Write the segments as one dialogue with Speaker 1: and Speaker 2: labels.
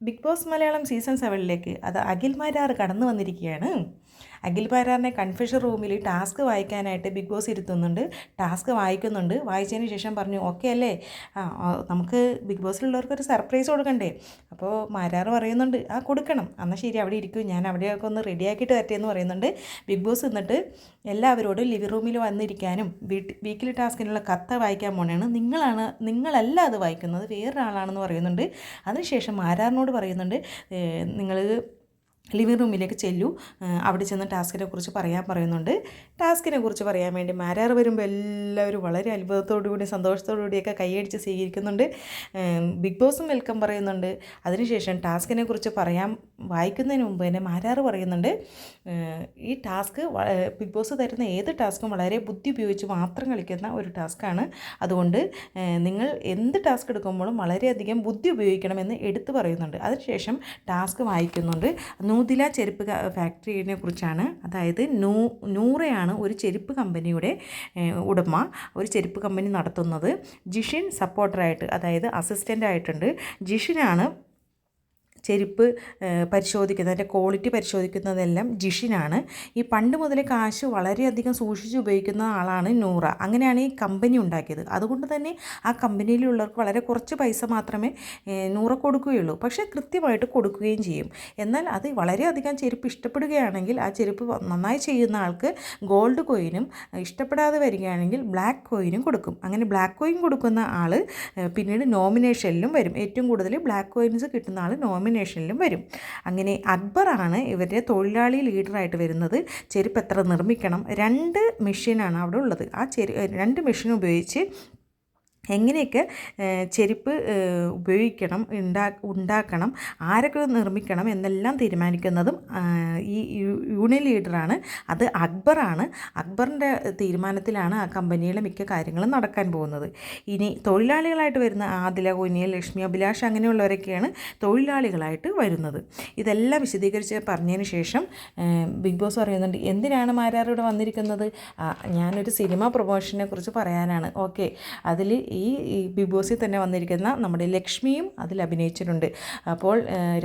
Speaker 1: Big boss Malayalam season സെവനിലേക്ക് അത് അഖിൽ മാരാർ കടന്നു വന്നിരിക്കുകയാണ്. അഖിൽ പരാറിനെ കൺഫ്യൂഷൻ റൂമിൽ ടാസ്ക് വായിക്കാനായിട്ട് ബിഗ് ബോസ് ഇരുത്തുന്നുണ്ട്. ടാസ്ക് വായിക്കുന്നുണ്ട്. വായിച്ചതിന് ശേഷം പറഞ്ഞു ഓക്കെ അല്ലേ? നമുക്ക് ബിഗ് ബോസിലുള്ളവർക്ക് ഒരു സർപ്രൈസ് കൊടുക്കണ്ടേ? അപ്പോൾ മാരാർ പറയുന്നുണ്ട് ആ കൊടുക്കണം. എന്നാൽ ശരി അവിടെ ഇരിക്കും. ഞാൻ അവിടെയൊക്കെ ഒന്ന് റെഡിയാക്കിയിട്ട് തരട്ടെ എന്ന് പറയുന്നുണ്ട്. ബിഗ് ബോസ് എന്നിട്ട് എല്ലാവരോടും ലിവിംഗ് റൂമിൽ വന്നിരിക്കാനും വീട്ടിൽ വീക്കിലി ടാസ്കിനുള്ള കത്ത് വായിക്കാൻ പോണെയാണ് നിങ്ങളാണ് നിങ്ങളല്ല അത് വായിക്കുന്നത്. വേറൊരാളാണെന്ന് പറയുന്നുണ്ട്. അതിനുശേഷം മാരാറിനോട് പറയുന്നുണ്ട് നിങ്ങൾ ലിവിംഗ് റൂമിലേക്ക് ചെല്ലൂ. അവിടെ ചെന്ന് ടാസ്കിനെ കുറിച്ച് പറയാൻ പറയുന്നുണ്ട്. ടാസ്കിനെ കുറിച്ച് പറയാൻ വേണ്ടി മാരാർ വരുമ്പോൾ എല്ലാവരും വളരെ അത്ഭുതത്തോടു കൂടി സന്തോഷത്തോടു കൂടിയൊക്കെ കൈയടിച്ച് സ്വീകരിക്കുന്നുണ്ട്. ബിഗ് ബോസും വെൽക്കം പറയുന്നുണ്ട്. അതിനുശേഷം ടാസ്കിനെ കുറിച്ച് പറയാൻ വായിക്കുന്നതിന് മുമ്പ് തന്നെ മാരാർ പറയുന്നുണ്ട് ഈ ടാസ്ക് ബിഗ് ബോസ് തരുന്ന ഏത് ടാസ്കും വളരെ ബുദ്ധി ഉപയോഗിച്ച് മാത്രം കളിക്കുന്ന ഒരു ടാസ്ക്കാണ് അതുകൊണ്ട് നിങ്ങൾ എന്ത് ടാസ്ക് എടുക്കുമ്പോഴും വളരെയധികം ബുദ്ധി ഉപയോഗിക്കണമെന്ന് എടുത്തു പറയുന്നുണ്ട്. അതിനുശേഷം ടാസ്ക് വായിക്കുന്നുണ്ട്. നൂതില ചെരുപ്പ് ഫാക്ടറിനെ കുറിച്ചാണ്. അതായത് നൂ നൂറയാണ് ഒരു ചെരുപ്പ് കമ്പനിയുടെ ഉടമ ഒരു ചെരുപ്പ് കമ്പനി നടത്തുന്നത്. ജിഷിൻ സപ്പോർട്ടറായിട്ട് അതായത് അസിസ്റ്റന്റ് ആയിട്ടുണ്ട് ജിഷിനാണ് ചെരുപ്പ് പരിശോധിക്കുന്നത് അതിന്റെ ക്വാളിറ്റി പരിശോധിക്കുന്നതെല്ലാം ജിഷിനാണ്. ഈ പണ്ട് മുതലേ കാശ് വളരെയധികം സൂക്ഷിച്ച് ഉപയോഗിക്കുന്ന ആളാണ് നൂറ. അങ്ങനെയാണ് ഈ കമ്പനി ഉണ്ടാക്കിയത്. അതുകൊണ്ട് തന്നെ ആ കമ്പനിയിലുള്ളവർക്ക് വളരെ കുറച്ച് പൈസ മാത്രമേ നൂറ കൊടുക്കുകയുള്ളൂ. പക്ഷേ കൃത്യമായിട്ട് കൊടുക്കുകയും ചെയ്യും. എന്നാൽ അത് വളരെയധികം ചെരുപ്പ് ഇഷ്ടപ്പെടുകയാണെങ്കിൽ ആ ചെരുപ്പ് നന്നായി ചെയ്യുന്ന ആൾക്ക് ഗോൾഡ് കോയിനും ഇഷ്ടപ്പെടാതെ വരികയാണെങ്കിൽ ബ്ലാക്ക് കോയിനും കൊടുക്കും. അങ്ങനെ ബ്ലാക്ക് കോയിൻ കൊടുക്കുന്ന ആൾ പിന്നീട് നോമിനേഷനിലും വരും. ഏറ്റവും കൂടുതൽ ബ്ലാക്ക് കോയിൻസ് കിട്ടുന്ന ആൾ നോമിനേഷനിലും വരും. അങ്ങനെ അക്ബറാണ് ഇവരുടെ തൊഴിലാളി ലീഡറായിട്ട് വരുന്നത്. ചെരുപ്പ് എത്ര നിർമ്മിക്കണം? രണ്ട് മെഷീനാണ് അവിടെ ഉള്ളത്. ആ ചെരു രണ്ട് മെഷീൻ ഉപയോഗിച്ച് എങ്ങനെയൊക്കെ ചെരുപ്പ് ഉപയോഗിക്കണം ഉണ്ടാ ഉണ്ടാക്കണം ആരൊക്കെ നിർമ്മിക്കണം എന്നെല്ലാം തീരുമാനിക്കുന്നതും ഈ യൂണിയൻ ലീഡറാണ് അത് അക്ബറാണ്. അക്ബറിന്റെ തീരുമാനത്തിലാണ് ആ കമ്പനിയിലെ മിക്ക കാര്യങ്ങളും നടക്കാൻ പോകുന്നത്. ഇനി തൊഴിലാളികളായിട്ട് വരുന്ന ആദില കുനിയൽ ലക്ഷ്മി അഭിലാഷ് അങ്ങനെയുള്ളവരൊക്കെയാണ് തൊഴിലാളികളായിട്ട് വരുന്നത്. ഇതെല്ലാം വിശദീകരിച്ച് പറഞ്ഞതിന് ശേഷം ബിഗ് ബോസ് പറയുന്നുണ്ട് എന്തിനാണ് മാരാർ ഇവിടെ വന്നിരിക്കുന്നത്? ഞാനൊരു സിനിമ പ്രൊമോഷനെ കുറിച്ച് പറയാനാണ്. ഓക്കെ. അതിൽ ഈ ബിഗ് ബോസിൽ തന്നെ വന്നിരിക്കുന്ന നമ്മുടെ ലക്ഷ്മിയും അതിൽ അഭിനയിച്ചിട്ടുണ്ട്. അപ്പോൾ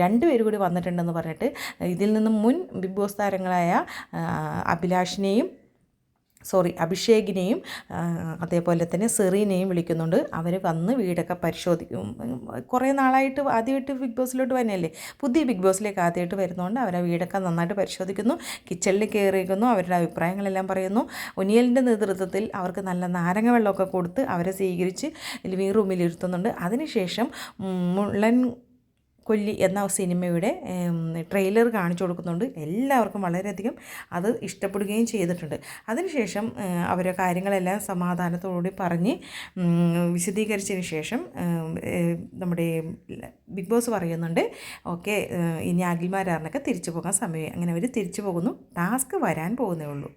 Speaker 1: രണ്ടുപേരും കൂടി വന്നിട്ടുണ്ടെന്ന് പറഞ്ഞിട്ട് ഇതിൽ നിന്നും മുൻ ബിഗ് ബോസ് താരങ്ങളായ അഭിലാഷിനെയും സോറി അഭിഷേകിനെയും അതേപോലെ തന്നെ സെറീനെയും വിളിക്കുന്നുണ്ട്. അവർ വന്ന് വീടൊക്കെ പരിശോധിക്കും. കുറേ നാളായിട്ട് ആദ്യമായിട്ട് ബിഗ് ബോസിലോട്ട് വന്നല്ലേ പുതിയ ബിഗ് ബോസിലേക്ക് ആദ്യമായിട്ട് വരുന്നതുകൊണ്ട് അവരെ വീടൊക്കെ നന്നായിട്ട് പരിശോധിക്കുന്നു. കിച്ചണിൽ കയറിയിരിക്കുന്നു അവരുടെ അഭിപ്രായങ്ങളെല്ലാം പറയുന്നു. ഒനിയലിന്റെ നേതൃത്വത്തിൽ അവർക്ക് നല്ല നാരങ്ങ വെള്ളമൊക്കെ കൊടുത്ത് അവരെ സ്വീകരിച്ച് ലിവിങ് റൂമിൽ ഇരുത്തുന്നുണ്ട് അതിനുശേഷം മുള്ളൻ കൊല്ലി എന്ന സിനിമയുടെ ട്രെയിലർ കാണിച്ചു കൊടുക്കുന്നുണ്ട്. എല്ലാവർക്കും വളരെയധികം അത് ഇഷ്ടപ്പെടുകയും ചെയ്തിട്ടുണ്ട്. അതിനുശേഷം അവരെ കാര്യങ്ങളെല്ലാം സമാധാനത്തോടുകൂടി പറഞ്ഞ് വിശദീകരിച്ചതിന് ശേഷം നമ്മുടെ ബിഗ് ബോസ് പറയുന്നുണ്ട് ഓക്കെ ഇനി അഖിൽമാരാറിനൊക്കെ തിരിച്ചു പോകാൻ സമയം അങ്ങനെ അവർ തിരിച്ചു പോകുന്നു. ടാസ്ക് വരാൻ പോകുന്നേ ഉള്ളൂ.